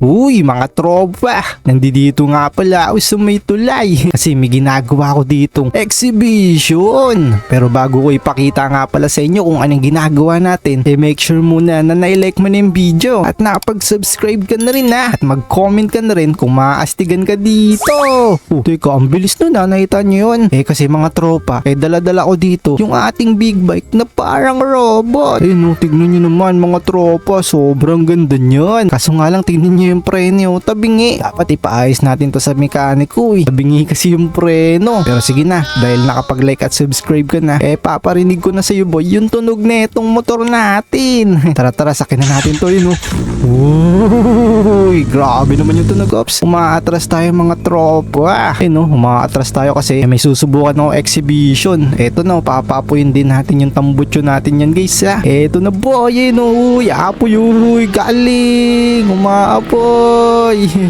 Uy, mga tropa! Nandito nga pala ako sa may kasi may ginagawa ko ditong exhibition. Pero bago ko ipakita nga pala sa inyo kung anong ginagawa natin, eh make sure muna na na-like mo na yung video at nakapag-subscribe ka na rin ha at mag-comment ka na rin kung maaastigan ka dito. Oh, teka, ang bilis nun ha, nakita nyo yun. Eh kasi mga tropa, eh dala-dala ko dito yung ating big bike na parang robot. Eh no, tignan nyo naman mga tropa, sobrang ganda nyan. Kaso nga lang, tignan nyo yung preno, tabingi. Dapat ipaayos natin to sa mekaniko eh. Tabingi kasi yung preno. Pero sige na, dahil nakapag-like at subscribe ka na, eh paparinig ko na sa'yo boy, yung tunog na itong motor natin. tara tara, sakin na natin to yun oh. Uy, grabe naman yung tunog ops. Umaatras tayo mga tropa. Eh no, umaatras tayo kasi may susubukan ng exhibition. Eto na, papapuin din natin yung tambutso natin yan guys ha. Eto na boy, eh no. Uy, apoy, galing. Umaapoy.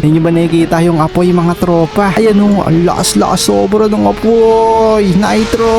Hindi ba nakikita yung apoy mga tropa? Ayan no, ang lakas-lakas sobra ng apoy. Nitro.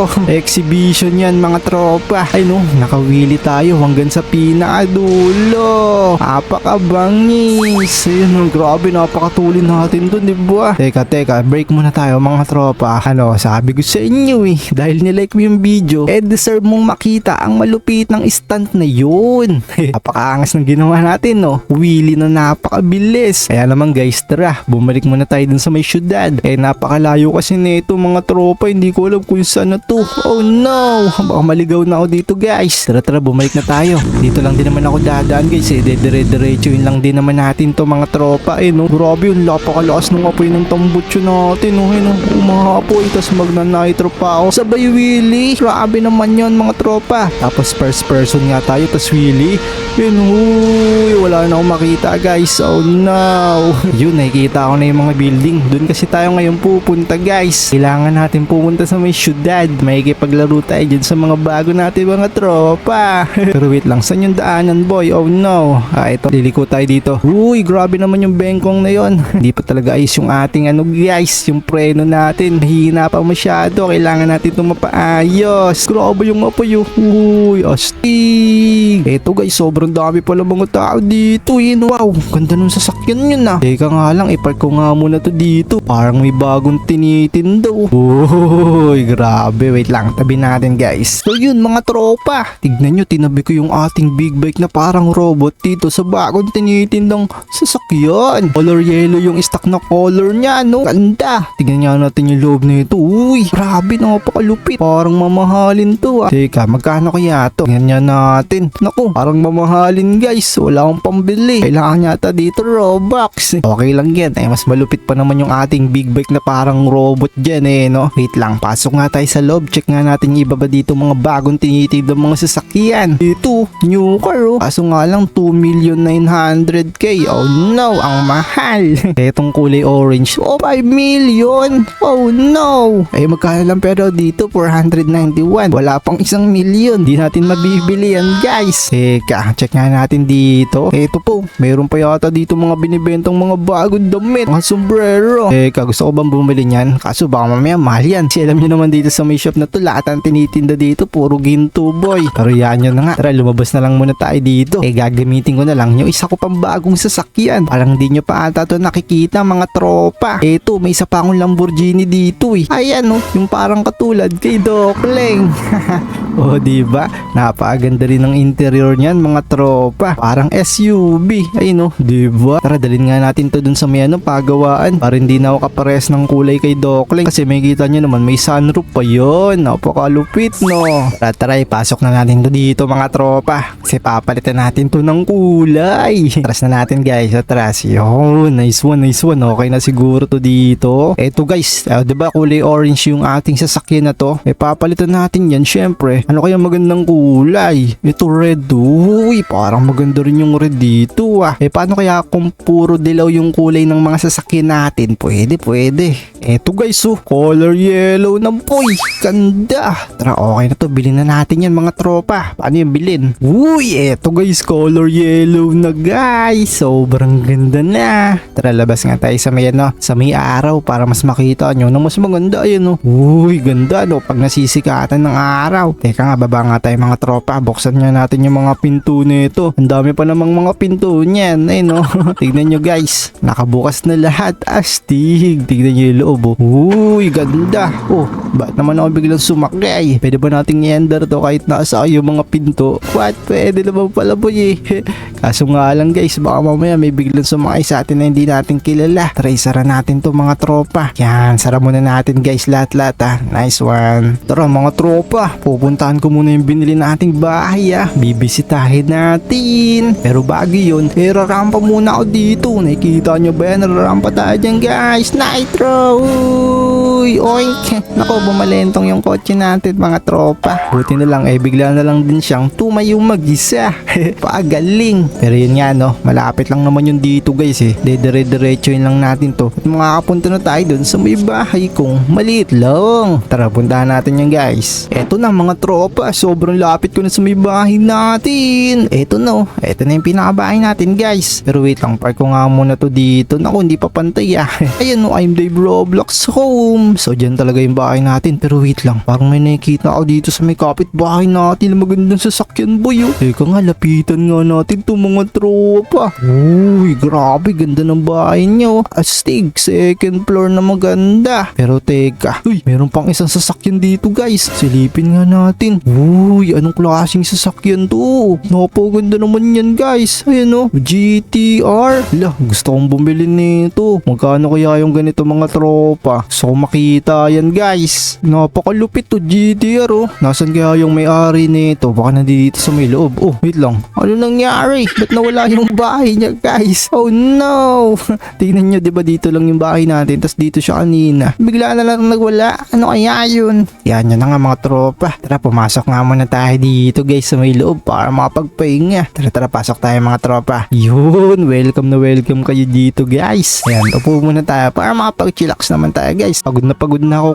Exhibition yan mga tropa. Ay no, nakawili tayo hanggang sa pinakadulo. Apakabangis. Ayun no, grabe napakatulin natin dun, di ba? Teka, teka, break muna tayo mga tropa. Ano, sabi ko sa inyo eh, dahil nilike mo yung video, eh deserve mong makita ang malupit ng stunt na yun. Napakaangas ng ginawa natin, no? Wheelie na napakabilis. Kaya naman guys, tara, bumalik muna tayo dun sa may syudad. Eh, napakalayo kasi nito mga tropa, hindi ko alam kung saan na to. Oh no, baka maligaw na ako dito guys. Tara, tara, bumalik na tayo. Dito lang din naman ako dadaan guys, eh, dire-diretso yun lang din naman natin to mga tropa. Eh, no? Grabe yun, napakalakas ng apoy ng tambutso natin, no? Eh, no? Umahapoy, tas magna-nitro pa ako. Sabay Willy, grabe naman yon mga tropa. Tapos first person nga tayo, tas Willy. Yun, uy, wala na akong makita guys. Oh no. Yun, nakikita ko na yung mga building. Doon kasi tayo ngayon pupunta guys. Kailangan natin pupunta sa may syudad. May tayo dyan sa mga bago natin mga tropa. Pero wait lang, saan yung daanan boy? Oh no. Ah, ito, liliko tayo dito. Uy, grabe naman yung bengkong na yon. Hindi pa talaga ayos yung ating ano guys, yung preno natin. Mahina pa masyado. Kailangan natin ito mapaayos. Grabe yung apoy. Uy, astig. Eto guys, sobrang dami pala mga tao dito. Yun, wow. Ganda nung sasakyan yun ah. Teka nga lang, ipark ko nga muna to dito. Parang may bagong tinitindo. Uy, grabe. Wait lang, tabi natin guys. So yun mga tropa. Tignan nyo, tinabi ko yung ating big bike na parang robot dito sa bagong tinitindang sasakyan. Color yellow yung stock na color niya, no? Ganda. Tignan nga natin yung loob nito. Uy, grabe, napakalupit. Parang mamahalin to ah. Teka, magkano kaya to? Tingnan nga natin. Naku, parang mamahalin guys. Wala akong pambili. Kailangan yata dito Robux. Okay lang yan. Eh, mas malupit pa naman yung ating big bike na parang robot dyan eh, no? Wait lang, pasok nga tayo sa loob. Check nga natin iba ba dito mga bagong tinitid ng mga sasakyan. Ito, new car oh. Kaso nga lang 2 million 900k. Oh no, ang mahal. Etong kulay orange. Oh, 5 million. Oh no. Eh, magkano lang pero dito 491. Wala pang isang million. Di natin mabibili yan guys. Teka, check nga natin dito. Eto po, meron pa yata dito mga binibentang mga bagong damit. Mga sombrero. Teka, gusto ko bang bumili niyan? Kaso baka mamaya mahal yan. Kasi alam niyo naman dito sa may shop na to, lahat ang tinitinda dito, puro ginto boy. Pero yan yun na nga. Tara, lumabas na lang muna tayo dito. Eh, gagamitin ko na lang yung isa ko pang bagong sasakyan. Parang di nyo pa ata to nakikita mga tropa. Eto, may isa pa akong Lamborghini dito eh. Ayan oh, yung parang katulad kay Dokling. oh, di ba? Napakaganda rin ng interior niyan mga tropa. Parang SUV. Ayun oh, di ba? Tara, dalhin nga natin to dun sa may ano, pagawaan. Para hindi na ako kapares ng kulay kay Dokling. Kasi may kita nyo naman, may sunroof pa yun. Napakalupit, no? Tara, tara, ipasok na natin to dito mga tropa. Kasi papalitan natin to ng kulay. Atras na natin guys, atras. Yun, nice one, nice one. Okay na siguro to dito. Eto guys, uh, di ba kulay orange yung ating sasakyan na to? Eh, papalitan natin yan, syempre. Ano kaya magandang kulay? Ito red, uy, parang maganda rin yung red dito ah. Eh, paano kaya kung puro dilaw yung kulay ng mga sasakyan natin? Pwede, pwede. Eto guys, oh, color yellow ng boy. Ganda. Tara, okay na to. Bilhin na natin yan mga tropa. Paano yung bilhin? Uy, eto guys, color yellow na guys. Sobrang ganda na. Tara, labas nga tayo sa may ano, sa may araw para mas makita nyo na mas maganda yun, oh. Uy, ganda, no? Pag nasisikatan ng araw. Teka nga, baba nga tayo mga tropa. Buksan nga natin yung mga pinto nito. Ang dami pa namang mga pinto niyan. Ay no. Tignan nyo guys. Nakabukas na lahat. Astig. Tignan nyo yung loob. Oh. Uy, ganda. Oh, ba't naman ako biglang sumakay? Pwede ba nating i-ender to kahit nasa yung mga pinto? What? Pwede naman pala boy eh. Kaso nga lang guys, baka mamaya may biglang sumakay sa atin na hindi natin kilala. Try natin to mga tropa. Yan, sara muna natin guys lahat-lahat ah. Nice one. Tara mga tropa, pupuntahan ko muna yung binili nating bahay ah. Bibisitahin natin. Pero bago yun, eh rarampa muna ako dito. Nakikita nyo ba yan? Rarampa tayo dyan guys. Nitro! Uy, oink. Nako, bumalentong yung kotse natin mga tropa. Buti na lang, eh bigla na lang din siyang tumayo mag-isa. Pagaling. Pero yun nga no, malapit lang naman yun dito guys eh. Dedire-diretso yun lang natin to. At makakapunta na tayo dun sa may bahay kong maliit lang. Tara, puntahan natin yan guys. Eto na mga tropa, sobrang lapit ko na sa may bahay natin. Eto na, oh. eto na yung pinakabahay natin guys. Pero wait lang, park ko nga muna to dito. Naku, hindi pa pantay ah. Ayan no, I'm Dave Roblox Home. So dyan talaga yung bahay natin. Pero wait lang, parang may nakikita ako dito sa may kapit bahay natin na magandang sasakyan boy oh. Teka nga, lapitan nga natin to mga tropa. Uy, grabe, ganda ng bahay niyo. Astig, second floor na maganda. Pero teka, uy, meron pang isang sasakyan dito guys. Silipin nga natin. Uy, anong klaseng sasakyan to? Napaganda naman yan guys. Ayan oh, GTR. Lah, gusto kong bumili nito. Magkano kaya yung ganito mga tropa? So makita yan guys. Napakalupit to GTR oh. Nasaan kaya yung may-ari nito? Baka nandito sa may loob. Oh, wait lang. Ano nangyari? Ba't nawala yung bahay niya guys? Oh no! Tingnan nyo, di ba dito lang yung bahay natin, tapos dito siya kanina. Bigla na lang nagwala. Ano kaya yun? Yan, yan na nga mga tropa. Tara, pumasok nga muna tayo dito guys sa may loob para makapagpahinga. Tara, tara, pasok tayo mga tropa. Yun, welcome na welcome kayo dito guys. Ayan, upo muna tayo para makapag-chillax naman tayo guys. Pagod na pagod na ako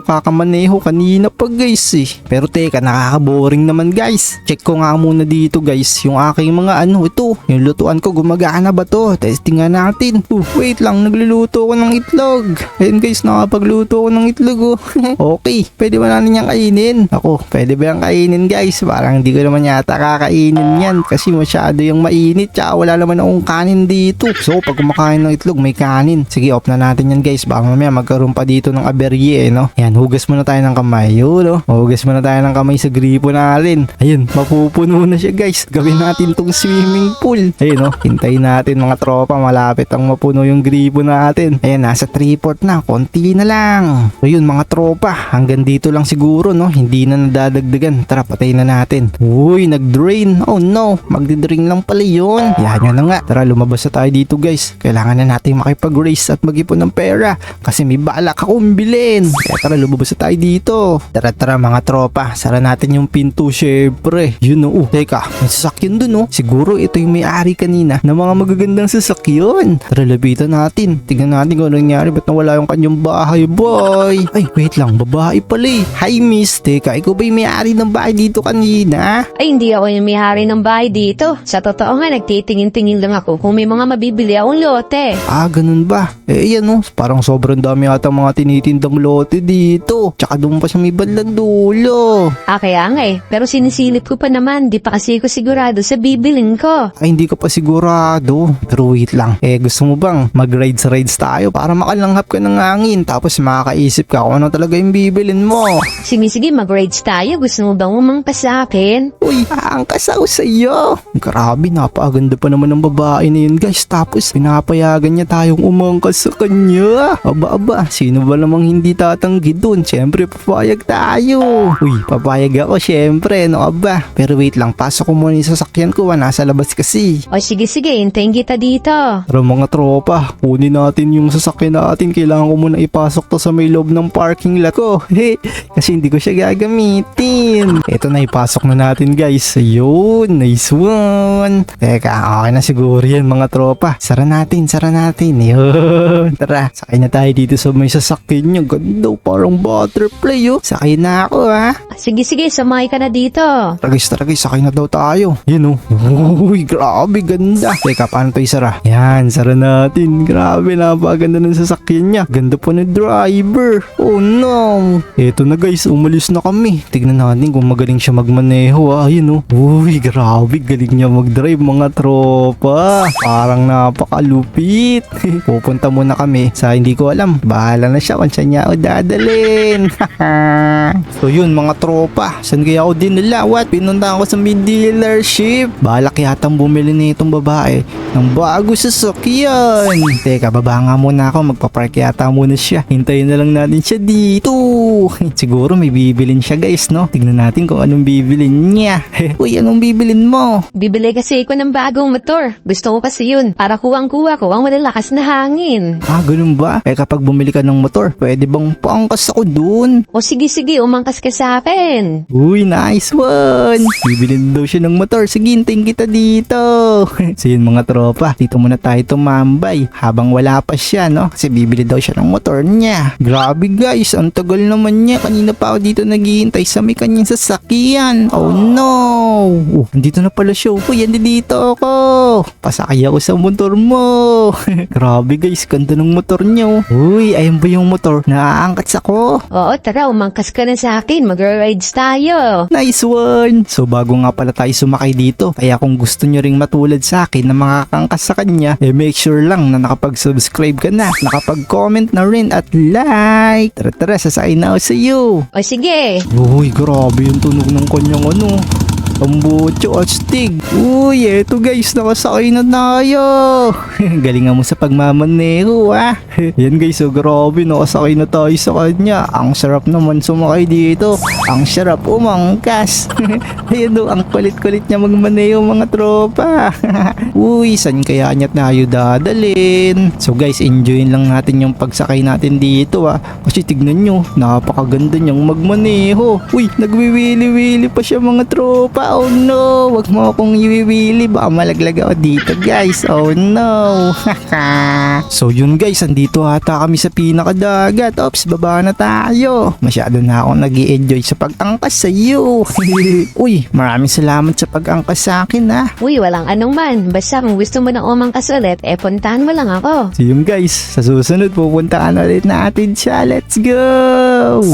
kakamaneho kanina pa guys eh. Pero teka, nakaka-boring naman guys. Check ko nga muna dito guys, yung aking mga ano, ito, yung lutuan ko, gumagana ba to? Testing nga natin. Uh, wait lang, nagluluto ko ng itlog. Ayun guys, nakapagluto ko ng itlog oh. okay, pwede ba natin yung kainin? Ako, pwede ba yung kainin guys? Parang hindi ko naman yata kakainin yan kasi masyado yung mainit tsaka wala naman akong kanin dito. So, pag kumakain ng itlog, may kanin. Sige, off na natin yan guys. Baka mamaya magkaroon pa dito ng aberye eh, no? Yan, hugas muna tayo ng kamay. Yun, no? Hugas muna tayo ng kamay sa gripo natin. Ayun, mapupuno na siya guys. Gawin natin tong swimming pool. Ayun, no? Hintayin natin mga tropa. Malapit ang mapuno yung gripo natin. Ayan, nasa 3-port na. Konti na lang. So yun mga tropa. Hanggang dito lang siguro, no? Hindi na nadadagdagan. Tara, patayin na natin. Uy, nag-drain. Oh no, magdi-drain lang pala yun. Yan, yan na nga. Tara, lumabas na tayo dito guys. Kailangan na natin makipag-race at mag-ipon ng pera. Kasi may balak akong bilhin. Kaya tara, lumabas na tayo dito. Tara, tara mga tropa. Sara natin yung pinto syempre. Yun. Oh, teka, may sasakyan dun oh. Siguro ito yung may-ari kanina ng mga magagandang sasakyan. Tara, lapitan natin. Tingnan natin kung ano nangyari. Ba't nawala yung kanyang bahay, boy? Ay, wait lang. Babae pala eh. Hi, miss. Teka, ikaw ba yung may-ari ng bahay dito kanina? Ay, hindi ako yung may-hari ng bahay dito. Sa totoo nga, nagtitingin-tingin lang ako kung may mga mabibili akong lote. Ah, ganun ba? Eh, yan oh. Parang sobrang dami ata mga tinitindang lote dito. Tsaka doon pa sa may bandang dulo. Ah, kaya nga eh. Pero sinisilip ko pa naman, di pa kasi ko sigurado sa bibiling ko. Ay, hindi ka pa sigurado. Pero wait lang. Eh, gusto mo bang mag-rides-rides tayo para makalanghap ka ng hangin tapos makakaisip ka kung ano talaga yung bibilin mo? Sige, sige, mag-rides tayo. Gusto mo bang umangpa sa akin? Uy, angkas ako sa iyo. Grabe, napakaganda pa naman ng babae na yun guys. Tapos pinapayagan niya tayong umangkas sa kanya. Aba, aba, sino ba namang hindi tatanggi dun? Siyempre, papayag tayo. Uy, papayag ako siyempre, no aba. Pero wait lang, pasok ko muna yung sasakyan ko, ah, nasa labas kasi. O sige, sige, hintayin kita dito. Tara mga tropa, kunin natin yung sasakyan natin. Kailangan ko muna ipasok to sa may loob ng parking lot ko. He, kasi hindi ko siya gagamitin. Ito na, ipasok na natin guys. Ayun, nice one. Teka, okay na siguro yan mga tropa. Sara natin, sara natin. Yun. Tara, sakay na tayo dito sa may sasakyan niya. Ganda, parang bata butterfly oh. Sakay na ako ha. Sige, sige, sumay ka na dito. Tragis, tragis, sakay na daw tayo. Yun oh. Uy, grabe, ganda. Teka, paano to isara? Yan, sara natin. Grabe, napaganda ng sasakyan niya. Ganda po ng driver. Oh no. Eto na guys, umalis na kami. Tignan natin kung magaling siya magmaneho ah. Yun oh. Uy, grabe, galing niya mag-drive mga tropa. Parang napakalupit. Pupunta muna kami sa hindi ko alam. Bahala na siya kung saan niya ako dadalhin. so yun mga tropa. Saan kaya ako dinala? What? Pinunta ako sa may dealership. Balak yatang bumili na itong babae ng bago sa sakyan. Teka, baba nga muna ako. Magpapark yata muna siya. Hintayin na lang natin siya dito. Siguro may bibilin siya guys, no? Tignan natin kung anong bibilin niya. Uy, anong bibilin mo? Bibili kasi ako ng bagong motor. Gusto ko kasi yun. Para kuwang-kuwa ko ang malalakas na hangin. Ah, ganun ba? Eh kapag bumili ka ng motor, pwede bang paangkas ako dun? O sige, sige, umangkas ka sa akin. Uy, nice one! Bibilin daw siya ng motor. Sige, hintayin kita dito. so yun mga tropa, dito muna tayo tumambay habang wala pa siya, no? Kasi bibili daw siya ng motor niya. Grabe guys, ang tagal naman niya. Kanina pa ako dito naghihintay sa may kanyang sasakyan. Oh no! Oh, andito na pala siya. Uy, andito ako. Pasakay ako sa motor mo. Grabe guys, ganda ng motor niya. oh. Uy, ayun ba yung motor? Naaangkat ako. Oo, tara, umangkas ka na sa akin. Mag-rides tayo. Nice one! So bago nga pala tayo sumakay dito, kaya kung gusto nyo ring matulad sa akin na makakangkas sa kanya, eh make sure lang na nakapag-subscribe ka na, nakapag-comment na rin at like. Tara tara, sasakay na ako sa iyo. O sige. Uy, grabe yung tunog ng kanyang ano. Tambocho at stig. Uy, eto guys, nakasakay na tayo. Galingan mo sa pagmamaneho ah. Yan guys, so grabe, nakasakay na tayo sa kanya. Ang sarap naman sumakay dito. Ang sarap umangkas. Ayan o, ang kulit-kulit niya magmaneho mga tropa. Uy, saan kaya niya tayo dadalin? So guys, enjoyin lang natin yung pagsakay natin dito ah. Kasi tignan nyo, napakaganda niyang magmaneho. Uy, nagwiwili-wili pa siya mga tropa. Oh no, wag mo akong iwiwili. Baka malaglag ako dito guys. Oh no. so yun guys, andito ata kami sa pinakadagat. Ops, baba na tayo. Masyado na ako nag enjoy sa pag-angkas sa iyo. Uy, maraming salamat sa pag-angkas sa akin ah. Uy, walang anong man. Basta kung gusto mo na umangkas ulit, eh puntahan mo lang ako. So yun guys, sa susunod pupunta ka na ulit natin siya. Let's go!